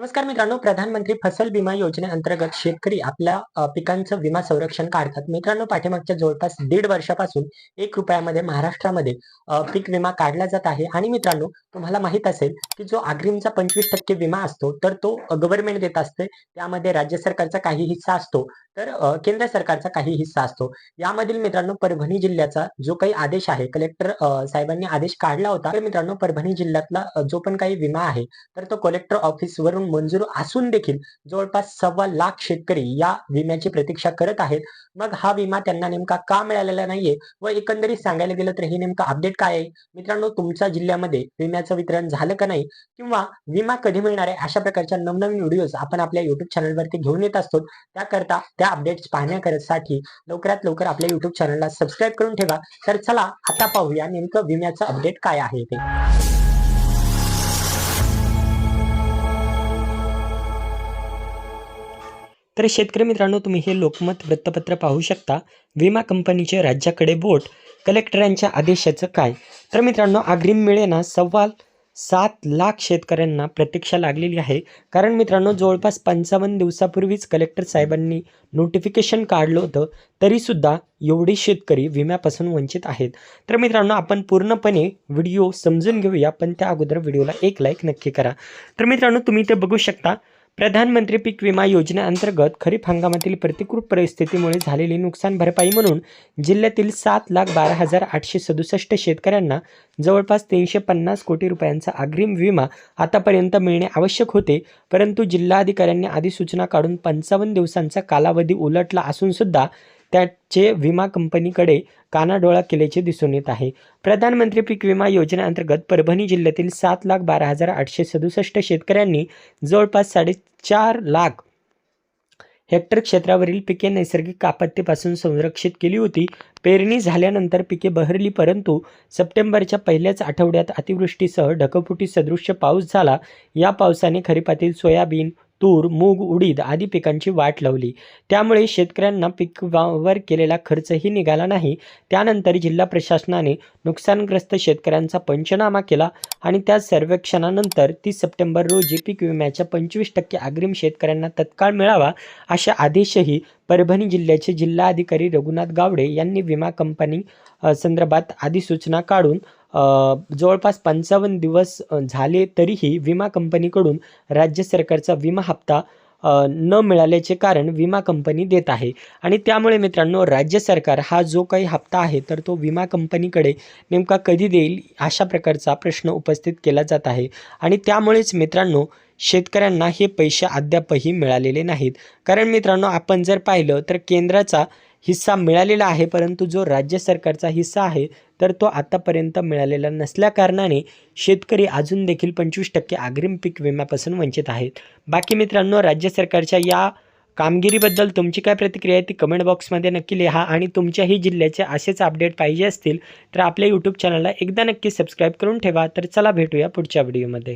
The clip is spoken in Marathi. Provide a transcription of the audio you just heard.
नमस्कार मित्रांनो प्रधानमंत्री फसल विमा योजनेअंतर्गत शेतकरी आपल्या पिकांचं विमा संरक्षण काढतात. मित्रांनो पाठीमागच्या जवळपास दीड वर्षापासून एक रुपयामध्ये महाराष्ट्रामध्ये पीक विमा काढला जात आहे. आणि मित्रांनो तुम्हाला माहीत असेल की जो अग्रिमचा पंचवीस टक्के विमा असतो तर तो गव्हर्नमेंट देत असते. त्यामध्ये राज्य सरकारचा काही हिस्सा असतो तर केंद्र सरकारचा काही हिस्सा असतो. यामधील मित्रांनो परभणी जिल्ह्याचा जो काही आदेश आहे कलेक्टर साहेबांनी आदेश काढला होता. तर मित्रांनो परभणी जिल्ह्यातला जो पण काही विमा आहे तर तो कलेक्टर ऑफिसवरून मंजूर असून देखील जवळपास सव्वा लाख शेतकरी या विम्याची प्रतीक्षा करत आहेत. मग हा विमा त्यांना नेमका का मिळालेला नाहीये व एकंदरीत सांगायला गेलं तर हे नेमका अपडेट काय आहे? मित्रांनो तुमच्या जिल्ह्यामध्ये विम्याचं वितरण झालं का नाही? किंवा विमा कधी मिळणार आहे? अशा प्रकारच्या नवनवीन व्हिडिओज आपण आपल्या युट्यूब चॅनलवरती घेऊन येत असतो. त्याकरता त्या अपडेट्स पाहण्याकरसाठी लवकरात लवकर आपल्या युट्यूब चॅनलला सबस्क्राईब करून ठेवा. तर चला आता पाहूया नेमकं विम्याचं अपडेट काय आहे ते. तर शेतकरी मित्रांनो तुम्ही हे लोकमत वृत्तपत्र पाहू शकता. विमा कंपनीचे राज्याकडे बोट. कलेक्टरांच्या आदेशाचं काय? तर मित्रांनो अग्रिम मिळेना सव्वा सात लाख शेतकऱ्यांना प्रतीक्षा लागलेली आहे. कारण मित्रांनो जवळपास पंचावन्न दिवसापूर्वीच कलेक्टर साहेबांनी नोटिफिकेशन काढलं होतं. तरीसुद्धा एवढे शेतकरी विम्यापासून वंचित आहेत. तर मित्रांनो आपण पूर्णपणे व्हिडिओ समजून घेऊया पण त्या अगोदर व्हिडिओला एक लाईक नक्की करा. तर मित्रांनो तुम्ही ते बघू शकता प्रधानमंत्री पीक विमा योजनेअंतर्गत खरीप हंगामातील प्रतिकूल परिस्थितीमुळे झालेली नुकसान भरपाई म्हणून जिल्ह्यातील सात लाख बारा हजार आठशे सदुसष्ट शेतकऱ्यांना जवळपास तीनशे पन्नास कोटी रुपयांचा अग्रिम विमा आतापर्यंत मिळणे आवश्यक होते. परंतु जिल्हाधिकाऱ्यांनी अधिसूचना काढून पंचावन्न दिवसांचा कालावधी उलटला असूनसुद्धा त्याचे विमा कंपनीकडे कानाडोळा केल्याचे दिसून येत आहे. प्रधानमंत्री पीक विमा योजनेअंतर्गत परभणी जिल्ह्यातील सात लाख बारा हजार आठशे सदुसष्ट शेतकऱ्यांनी जवळपास साडेचार लाख हेक्टर क्षेत्रावरील पिके नैसर्गिक आपत्तीपासून संरक्षित केली होती. पेरणी झाल्यानंतर पिके बहरली परंतु सप्टेंबरच्या पहिल्याच आठवड्यात अतिवृष्टीसह ढकफुटी सदृश्य पाऊस झाला. या पावसाने खरीपातील सोयाबीन तूर मूग उडीद आदी पिकांची वाट लावली. त्यामुळे शेतकऱ्यांना पिकावर केलेला खर्चही निघाला नाही. त्यानंतर जिल्हा प्रशासनाने नुकसानग्रस्त शेतकऱ्यांचा पंचनामा केला आणि त्या सर्वेक्षणानंतर तीस सप्टेंबर रोजी पीक विम्याच्या पंचवीस टक्के अग्रिम शेतकऱ्यांना तत्काळ मिळावा अशा आदेशही परभणी जिल्ह्याचे जिल्हाधिकारी रघुनाथ गावडे यांनी विमा कंपनी संदर्भात अधिसूचना काढून जवळपास पंचावन्न दिवस झाले तरीही विमा कंपनीकडून राज्य सरकारचा विमा हप्ता न मिळाल्याचे कारण विमा कंपनी देत आहे. आणि त्यामुळे मित्रांनो राज्य सरकार हा जो काही हप्ता आहे तर तो विमा कंपनीकडे नेमका कधी देईल अशा प्रकारचा प्रश्न उपस्थित केला जात आहे. आणि त्यामुळेच मित्रांनो शेतकऱ्यांना हे पैसे अद्यापही मिळालेले नाहीत. कारण मित्रांनो आपण जर पाहिलं तर केंद्राचा हिस्सा मिळालेला आहे परंतु जो राज्य सरकारचा हिस्सा आहे तर तो आतापर्यंत मिळालेला नसल्याकारणाने शेतकरी अजून देखील पंचवीस टक्के अग्रिम पीक विम्यापासून वंचित आहेत. बाकी मित्रांनो राज्य सरकारच्या या कामगिरीबद्दल तुमची काय प्रतिक्रिया आहे ती कमेंट बॉक्समध्ये नक्की लिहा आणि तुमच्याही जिल्ह्याचे असेच अपडेट पाहिजे असतील तर आपल्या यूट्यूब चॅनलला एकदा नक्की सबस्क्राईब करून ठेवा. तर चला भेटूया पुढच्या व्हिडिओमध्ये